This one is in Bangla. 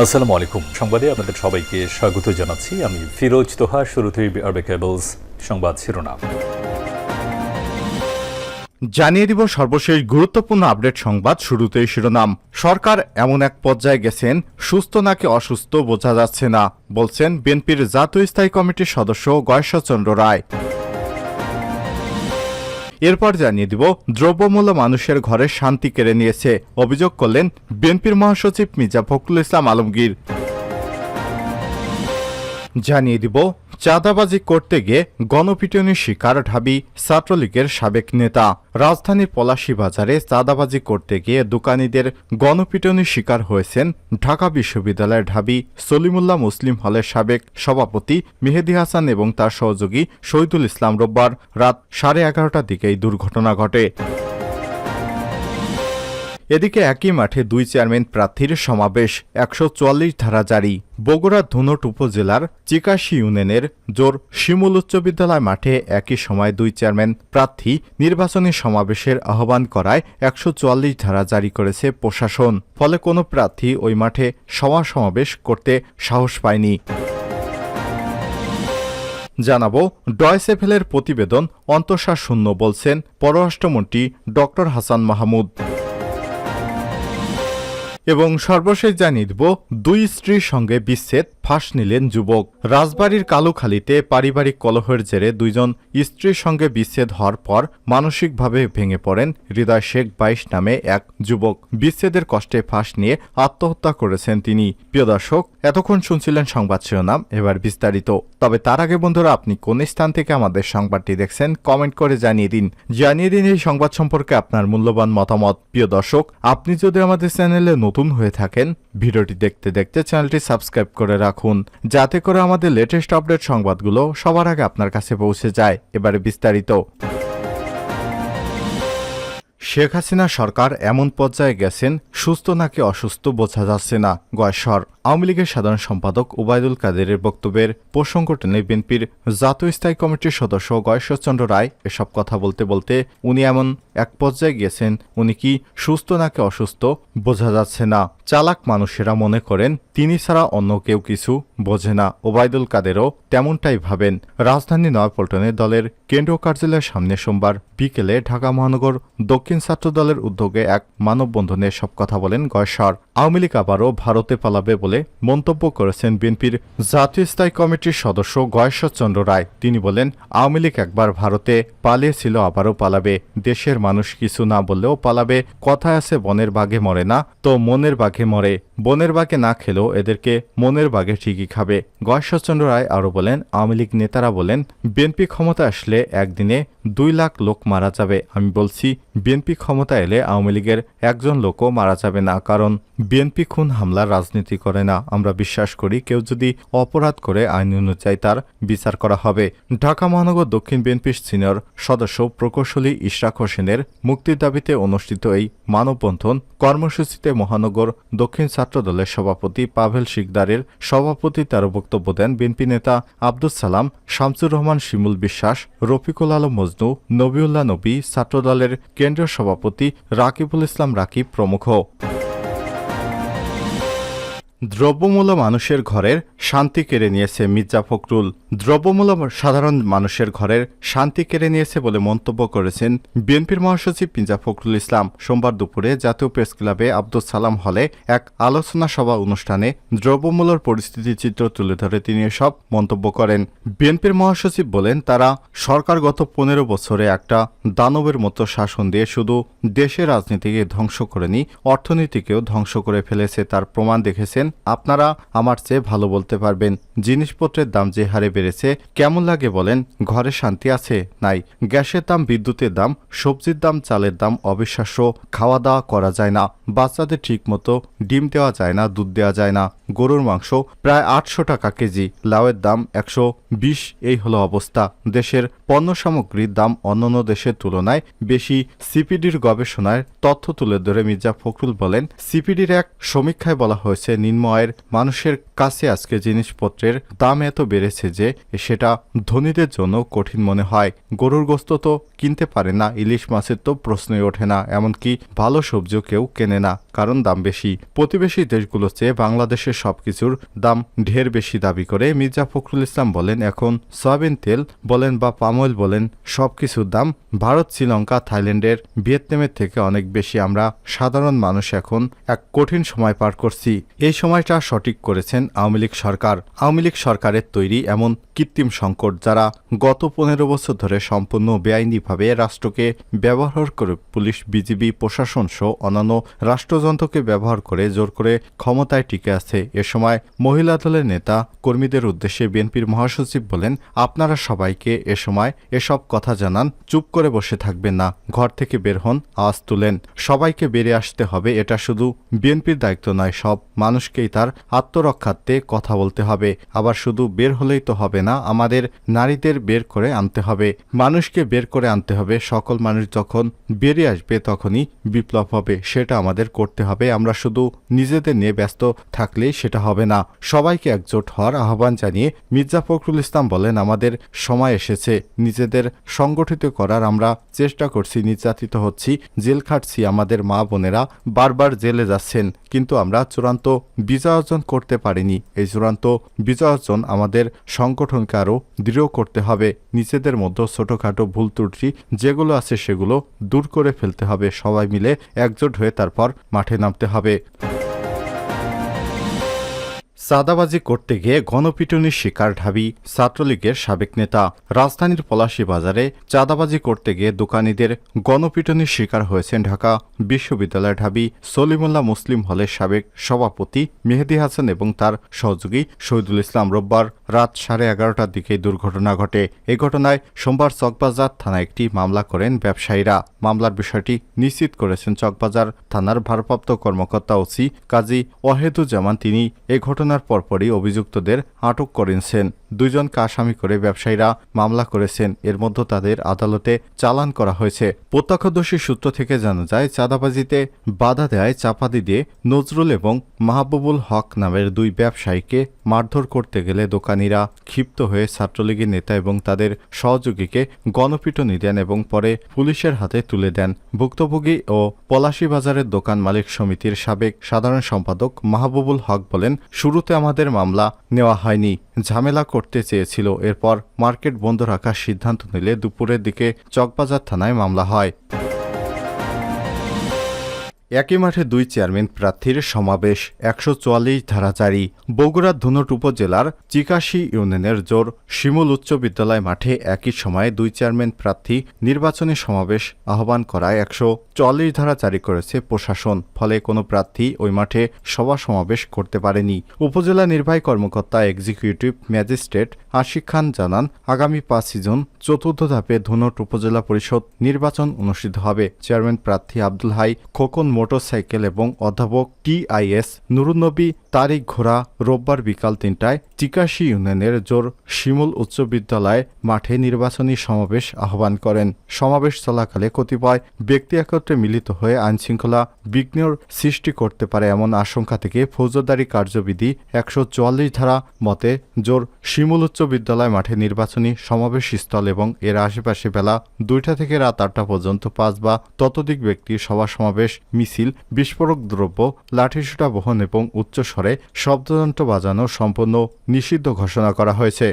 আসসালামু আলাইকুম। সংবাদে আপনাদের সবাইকে স্বাগত জানাচ্ছি। আমি ফিরোজ তোহা, শুরুতেই আরবে কেবলস সংবাদ শিরোনাম। জানিয়ে দিব সর্বশেষ গুরুত্বপূর্ণ আপডেট সংবাদ শুরুতেই শিরোনাম। সরকার এমন এক পর্যায়ে গেছেন, সুস্থ নাকি অসুস্থ বোঝা যাচ্ছে না, বলছেন বিএনপির জাতীয় স্থায়ী কমিটির সদস্য গয়েশ্বরচন্দ্র রায়। এরপর জানিয়ে দিব, দ্রব্যমূল্য মানুষের ঘরে শান্তি কেড়ে নিয়েছে। অভিযোগ করলেন, বিএনপির মহাসচিব মির্জা ফখরুল ইসলাম আলমগীর। জানিয়ে দিব, চাঁদাবাজি করতে গিয়ে গণপিটুনির শিকার ঢাবি ছাত্রলীগের সাবেক নেতা। রাজধানীর পলাশী বাজারে চাঁদাবাজি করতে গিয়ে দোকানীদের গণপিটুনির শিকার হয়েছেন ঢাকা বিশ্ববিদ্যালয়ের ঢাবি সলিমুল্লাহ মুসলিম হলের সাবেক সভাপতি মেহেদি হাসান এবং তার সহযোগী শহীদুল ইসলাম রোববার রাত সাড়ে এগারোটার দিকে এই দুর্ঘটনা ঘটে। এদিকে একই মাঠে দুই চেয়ারম্যান প্রার্থীর সমাবেশ একশো চুয়াল্লিশ ধারা জারি। বগুড়া ধুনট উপজেলার চিকাশি ইউনিয়নের জোর শিমুল উচ্চ বিদ্যালয় মাঠে একই সময় দুই চেয়ারম্যান প্রার্থী নির্বাচনী সমাবেশের আহ্বান করায় একশো চুয়াল্লিশ ধারা জারি করেছে প্রশাসন। ফলে কোনো প্রার্থী ওই মাঠে সভা সমাবেশ করতে সাহস পায়নি। জানাব, ডয়সেফেলের প্রতিবেদন অন্তঃসার শূন্য বলছেন পররাষ্ট্রমন্ত্রী ড হাসান মাহমুদ। এবং সর্বশেষ জানিয়ে দেব দুই স্ত্রীর সঙ্গে বিচ্ছেদ, ফাঁস নিলেন যুবক। রাজবাড়ির কালুখালীতে পারিবারিক কলহের জেরে দুইজন স্ত্রীর সঙ্গে বিচ্ছেদ হওয়ার পর মানসিকভাবে ভেঙে পড়েন হৃদয় শেখ বাইশ নামে এক যুবক। বিচ্ছেদের কষ্টে ফাঁস নিয়ে আত্মহত্যা করেছেন তিনি। প্রিয় দর্শক, এতক্ষণ শুনছিলেন সংবাদ শিরোনাম, এবার বিস্তারিত। তবে তার আগে বন্ধুরা, আপনি কোন স্থান থেকে আমাদের সংবাদটি দেখছেন, কমেন্ট করে জানিয়ে দিন। জানিয়ে দিন এই সংবাদ সম্পর্কে আপনার মূল্যবান মতামত। প্রিয় দর্শক, আপনি যদি আমাদের চ্যানেলে নতুন হয়ে থাকেন, ভিডিওটি দেখতে দেখতে চ্যানেলটি সাবস্ক্রাইব করে রাখুন, যাতে করে আমাদের লেটেস্ট আপডেট সংবাদগুলো সবার আগে আপনার কাছে পৌঁছে যায়। এবারে বিস্তারিত। শেখ হাসিনা সরকার এমন পর্যায়ে গেছেন, সুস্থ নাকি অসুস্থ বোঝা যাচ্ছে না গয়সর আওয়ামী লীগের সাধারণ সম্পাদক ওবায়দুল কাদেরের বক্তব্যের প্রসঙ্গ টেনে বিএনপির জাতীয় স্থায়ী কমিটির সদস্য গয়েশ্বরচন্দ্র রায় এসব কথা বলতে বলতে উনি এমন এক পর্যায়ে গেছেন। উনি কি সুস্থ নাকি অসুস্থ বোঝা যাচ্ছে না। চালাক মানুষেরা মনে করেন, তিনি ছাড়া অন্য কেউ কিছু বোঝে না। ওবায়দুল কাদেরও তেমনটাই ভাবেন। রাজধানী নয়াপল্টনে দলের কেন্দ্রীয় কার্যালয়ের সামনে সোমবার বিকেলে ঢাকা মহানগর দক্ষিণ ছাত্র দলের উদ্যোগে এক মানববন্ধনে সব কথা বলেন গয়সর আওয়ামী লীগ আবারও ভারতে পালাবে বলে মন্তব্য করেছেন বিএনপির জাতীয় স্থায়ী কমিটির সদস্য গয়েশ্বরচন্দ্র রায়। তিনি বলেন, আওয়ামী লীগ একবার ভারতে পালিয়েছিল, আবারও পালাবে। দেশের মানুষ কিছু না বললেও পালাবে, কথায় আছে বনের বাঘে মরে না, তো মনের বাঘে মরে। বনের বাঘে না খেলেও এদেরকে মনের বাঘে ঠিকই খাবে। গয়েশ্বরচন্দ্র রায় আরও বলেন, আওয়ামী লীগ নেতারা বলেন, বিএনপি ক্ষমতা আসলে একদিনে দুই লাখ লোক মারা যাবে। আমি বলছি, বিএনপি ক্ষমতা এলে আওয়ামী লীগের একজন লোকও মারা যাবে না, কারণ বিএনপি খুন হামলার রাজনীতি করে না। আমরা বিশ্বাস করি, কেউ যদি অপরাধ করে আইন অনুযায়ী তার বিচার করা হবে। ঢাকা মহানগর দক্ষিণ বিএনপির সিনিয়র সদস্য প্রকৌশলী ইশরাক হোসেনের মুক্তির দাবিতে অনুষ্ঠিত এই মানববন্ধন কর্মসূচিতে মহানগর দক্ষিণ ছাত্রদলের সভাপতি পাভেল শিকদারের সভাপতি তার বক্তব্য দেন বিএনপি নেতা আব্দুল সালাম, শামসুর রহমান, শিমুল বিশ্বাস, রফিকুল আলম মজনু, নবিউল্লাহ নবী ছাত্রদলের কেন্দ্রীয় সভাপতি রাকিবুল ইসলাম রাকিব প্রমুখ। দ্রব্যমূল্য মানুষের ঘরের শান্তি কেড়ে নিয়েছে মির্জা ফখরুল। দ্রব্যমূল্য সাধারণ মানুষের ঘরের শান্তি কেড়ে নিয়েছে বলে মন্তব্য করেছেন বিএনপির মহাসচিব মির্জা ফখরুল ইসলাম। সোমবার দুপুরে জাতীয় প্রেস ক্লাবে আব্দুল সালাম হলে এক আলোচনা সভা অনুষ্ঠানে দ্রব্যমূল্যর পরিস্থিতির চিত্র তুলে ধরে তিনি এসব মন্তব্য করেন। বিএনপির মহাসচিব বলেন, তারা সরকার গত পনেরো বছরে একটা দানবের মতো শাসন দিয়ে শুধু দেশের রাজনীতিকে ধ্বংস করেনি, অর্থনীতিকেও ধ্বংস করে ফেলেছে। তার প্রমাণ দেখেছেন আপনারা আমার চেয়ে ভালো বলতে পারবেন। জিনিসপত্রের দাম যে হারে বেড়েছে, কেমন লাগে বলেন? ঘরে শান্তি আছে? নাই। গ্যাসের দাম, বিদ্যুতের দাম, সবজির দাম, চালের দাম অবিশ্বাস্য। খাওয়া দাওয়া করা যায় না। বাচ্চাদের ঠিকমতো ডিম দেওয়া যায় না, দুধ দেওয়া যায় না। গরুর মাংস প্রায় আটশো টাকা কেজি, লাউয়ের দাম একশো বিশ। এই হলো অবস্থা। দেশের পণ্য সামগ্রীর দাম অন্যান্য দেশের তুলনায় বেশি। সিপিডির গবেষণায় তথ্য তুলে ধরে মির্জা ফখরুল বলেন, সিপিডির এক সমীক্ষায় বলা হয়েছে, নিম্ন নিম্ন আয়ের মানুষের কাছে আজকে জিনিসপত্রের দাম এত বেড়েছে যে সেটা ধনীদের জন্য কঠিন মনে হয়। গরুর গোস্ত তো কিনতে পারে না, ইলিশ মাছের তো প্রশ্নই ওঠে না, এমনকি ভালো সবজিও কেউ কেনে না, কারণ দাম বেশি। প্রতিবেশী দেশগুলো চেয়ে বাংলাদেশের সবকিছুর দাম ঢের বেশি দাবি করে, মির্জা ফখরুল ইসলাম বলেন, এখন সয়াবিন তেল বলেন বা পামঅয়েল বলেন, সবকিছুর দাম ভারত, শ্রীলঙ্কা, থাইল্যান্ডের, ভিয়েতনামের থেকে অনেক বেশি। আমরা সাধারণ মানুষ এখন এক কঠিন সময় পার করছি। এই সময়টা সঠিক করেছেন আওয়ামী লীগ সরকার। আওয়ামী লীগ সরকারের তৈরি এমন কৃত্রিম সংকট যারা গত পনেরো বছর ধরে সম্পূর্ণ বেআইনিভাবে রাষ্ট্রকে ব্যবহার করে পুলিশ, বিজিবি, প্রশাসন সহ অন্যান্য রাষ্ট্রযন্ত্রকে ব্যবহার করে জোর করে ক্ষমতায় টিকে আছে। এ সময় মহিলা দলের নেতা কর্মীদের উদ্দেশ্যে বিএনপির মহাসচিব বলেন, আপনারা সবাইকে এ সময় এসব কথা জানান, চুপ করে বসে থাকবেন না। ঘর থেকে বের হন, আওয়াজ তুলেন। সবাইকে বেরিয়ে আসতে হবে, এটা শুধু বিএনপির দায়িত্ব নয়, সব মানুষকেই তার আত্মরক্ষার্থে কথা বলতে হবে। আবার শুধু বের হলেই তো হবে না, আমাদের নারীদের বের করে আনতে হবে। মানুষকে বের করে আনতে হবে। সকল মানুষ যখন বেরিয়ে আসবে, তখনই বিপ্লব হবে। সেটা আমাদের করতে হবে। আমরা শুধু নিজেদের নিয়ে ব্যস্ত থাকলেই সেটা হবে না। সবাইকে একজোট হওয়ার আহ্বান জানিয়ে মির্জা ফখরুল ইসলাম বলেন, আমাদের সময় এসেছে। নিজেদের সংগঠিত করার আমরা চেষ্টা করছি। নির্যাতিত হচ্ছি, জেল খাটছি। আমাদের মা বোনেরা বারবার জেলে যাচ্ছেন। কিন্তু আমরা চূড়ান্ত বিজয় অর্জন করতে পারেনি। এই চূড়ান্ত বিজয় অর্জন আমাদের সংগঠনকে আরও দৃঢ় করতে হবে। নিজেদের মধ্যে ছোটোখাটো ভুল ত্রুটি যেগুলো আছে সেগুলো দূর করে ফেলতে হবে। সবাই মিলে একজোট হয়ে তারপর মাঠে নামতে হবে। চাঁদাবাজি করতে গিয়ে গণপিটুনির শিকার ঢাবি ছাত্রলীগের সাবেক নেতা। রাজধানীর পলাশী বাজারে চাঁদাবাজি করতে গিয়ে দোকানিদের গণপিটুনির শিকার হয়েছেন ঢাকা বিশ্ববিদ্যালয়ের ঢাবি সলিমুল্লাহ মুসলিম হলের সাবেক সভাপতি মেহেদি হাসান এবং তার সহযোগী শহীদুল ইসলাম রোববার রাত সাড়ে এগারোটার দিকে দুর্ঘটনা ঘটে। এ ঘটনায় সোমবার চকবাজার থানায় একটি মামলা করেন ব্যবসায়ীরা। মামলার বিষয়টি নিশ্চিত করেছেন চকবাজার থানার ভারপ্রাপ্ত কর্মকর্তা ওসি কাজী ওয়াহেদুজ্জামান। তিনি এই ঘটনার পরপরই অভিযুক্তদের আটক করেছেন দুইজনকে আসামি করে ব্যবসায়ীরা মামলা করেছেন। এর মধ্যে তাদের আদালতে চালান করা হয়েছে। প্রত্যক্ষদর্শী সূত্র থেকে জানা যায়, চাঁদাবাজিতে বাধা দেয় চাপাতি দিয়ে নজরুল এবং মাহবুবুল হক নামের দুই ব্যবসায়ীকে মারধর করতে গেলে দোকানিরা ক্ষিপ্ত হয়ে ছাত্রলীগের নেতা এবং তাদের সহযোগীকে গণপিটুনি দেন এবং পরে পুলিশের হাতে তুলে দেন। ভুক্তভোগী ও পলাশী বাজারের দোকান মালিক সমিতির সাবেক সাধারণ সম্পাদক মাহবুবুল হক বলেন, শুরুতে আমাদের মামলা নেওয়া হয়নি। ঝামেলা করতে চেয়েছিল। এরপর মার্কেট বন্ধ রাখার সিদ্ধান্ত নিলে দুপুরের দিকে চকবাজার থানায় মামলা হয়। একই মাঠে দুই চেয়ারম্যান প্রার্থীর সমাবেশ একশো চুয়াল্লিশ ধারাচারী বগুড়ার ধুনট উপজেলার চিকাশি ইউনিয়নের জোর শিমুল উচ্চ বিদ্যালয় মাঠে একই সময়ে দুই চেয়ারম্যান প্রার্থী নির্বাচনী সমাবেশ আহ্বান করায় একশো চুয়াল্লিশ ধারা জারি করেছে প্রশাসন। ফলে কোনো প্রার্থী ওই মাঠে সভা সমাবেশ করতে পারেনি। উপজেলা নির্বাহী কর্মকর্তা এক্সিকিউটিভ ম্যাজিস্ট্রেট আশিক খান জানান, আগামী পাঁচই জুন চতুর্থ ধাপে ধুনট উপজেলা পরিষদ নির্বাচন অনুষ্ঠিত হবে। চেয়ারম্যান প্রার্থী আব্দুল হাই খোকন মোটরসাইকেল এবং অধ্যাপক টিআইএস নুরুন্নবী তারিখ ঘোড়া রোববার বিকাল তিনটায় চিকাশি ইউনিয়নের জোর শিমুল উচ্চ বিদ্যালয় মাঠে নির্বাচনী সমাবেশ আহ্বান করেন। সমাবেশ চলাকালে কতিপয় ব্যক্তি একত্রে মিলিত হয়ে আইনশৃঙ্খলা বিঘ্নর সৃষ্টি করতে পারে এমন আশঙ্কা থেকে ফৌজদারি কার্যবিধি একশো চুয়াল্লিশ ধারা মতে জোর শিমুল উচ্চ বিদ্যালয় মাঠে নির্বাচনী সমাবেশ স্থল এবং এর আশেপাশে বেলা দুইটা থেকে রাত আটটা পর্যন্ত পাঁচ বা ততোধিক ব্যক্তির সভা সমাবেশ মিছিল বিস্ফোরক দ্রব্য লাঠিসুটা বহন এবং উচ্চস্বরে শব্দযন্ত্র বাজানো সম্পূর্ণ নিষিদ্ধ ঘোষণা করা হয়েছে।